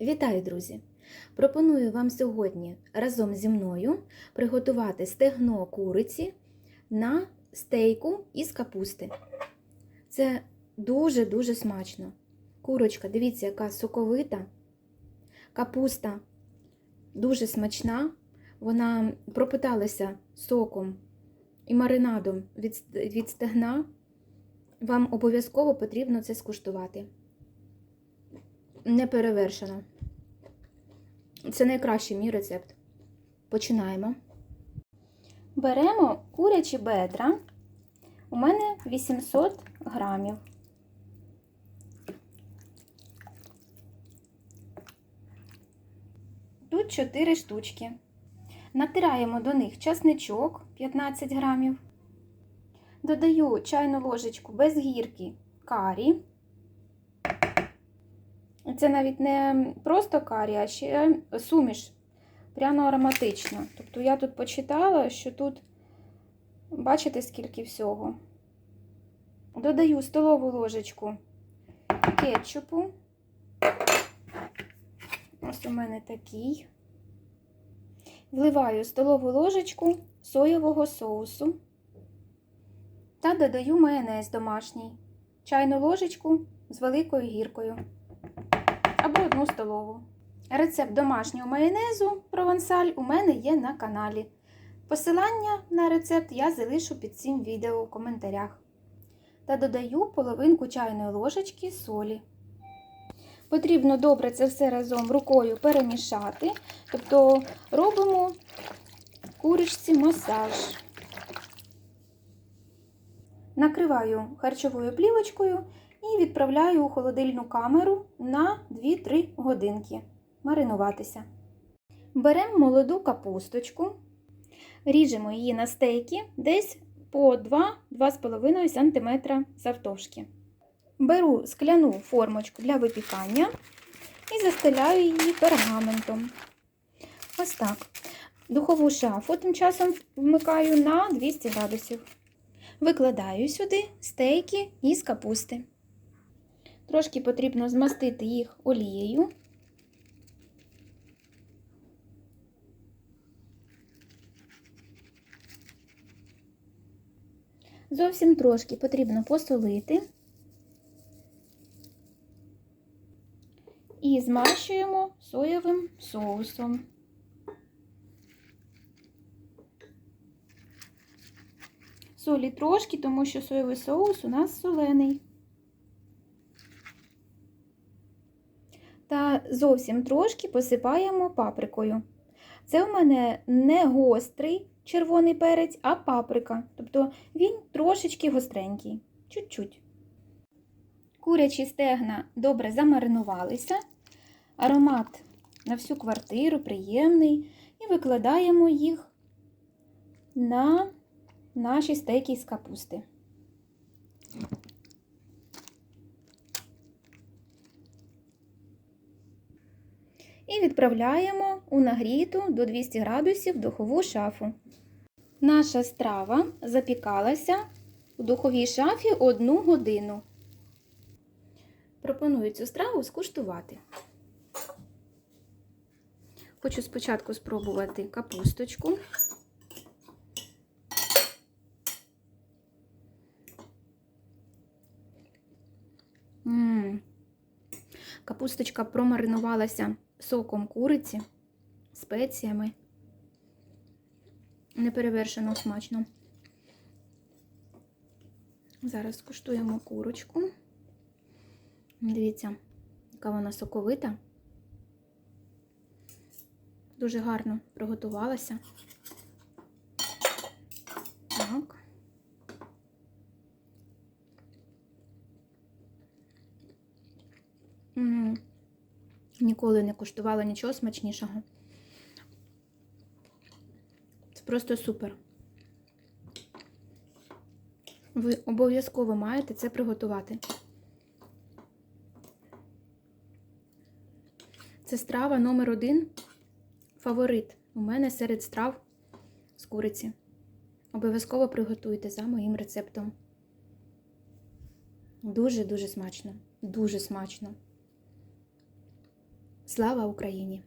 Вітаю, друзі! Пропоную вам сьогодні разом зі мною приготувати стегно куриці на стейку із капусти. Це дуже-дуже смачно. Курочка, дивіться, яка соковита. Капуста дуже смачна. Вона пропиталася соком і маринадом від, від стегна. Вам обов'язково потрібно це скуштувати. Не перевершено. Це найкращий мій рецепт. Починаємо. Беремо курячі бедра. У мене 800 грамів. Тут 4 штучки. Натираємо до них часничок 15 грамів. Додаю чайну ложечку без гірки карі. Це навіть не просто карі, а ще суміш пряно-ароматична. Тобто я тут почитала, що тут, бачите, скільки всього. Додаю столову ложечку кетчупу. Ось у мене такий. Вливаю столову ложечку соєвого соусу та додаю майонез домашній, чайну ложечку з великою гіркою або одну столову. Рецепт домашнього майонезу провансаль у мене є на каналі. Посилання на рецепт я залишу під цим відео у коментарях. Та додаю половинку чайної ложечки солі. Потрібно добре це все разом рукою перемішати, тобто робимо курочці масаж. Накриваю харчовою плівочкою і відправляю у холодильну камеру на 2-3 годинки маринуватися. Беремо молоду капусточку, ріжемо її на стейки десь по 2-2,5 см завтовшки. Беру скляну формочку для випікання і застеляю її пергаментом. Ось так. Духову шафу тим часом вмикаю на 200 градусів. Викладаю сюди стейки із капусти. Трошки потрібно змастити їх олією. Зовсім трошки потрібно посолити і змащуємо соєвим соусом. Солі трошки, тому що соєвий соус у нас солений. Та зовсім трошки посипаємо паприкою. Це у мене не гострий червоний перець, а паприка. Тобто він трошечки гостренький. Чуть-чуть. Курячі стегна добре замаринувалися. Аромат на всю квартиру приємний. І викладаємо їх на наші стейки з капусти. І відправляємо у нагріту до 200 градусів духову шафу. Наша страва запікалася у духовій шафі 1 годину. Пропоную цю страву скуштувати. Хочу спочатку спробувати капусточку. Капусточка промаринувалася соком куриці, спеціями. Неперевершено смачно. Зараз скуштуємо курочку. Дивіться, яка вона соковита. Дуже гарно приготувалася. Так. Ніколи не куштувала нічого смачнішого. Це просто супер. Ви обов'язково маєте це приготувати. Це страва номер один. Фаворит у мене серед страв з куриці. Обов'язково приготуйте за моїм рецептом. Дуже-дуже смачно. Дуже смачно. Слава Україні!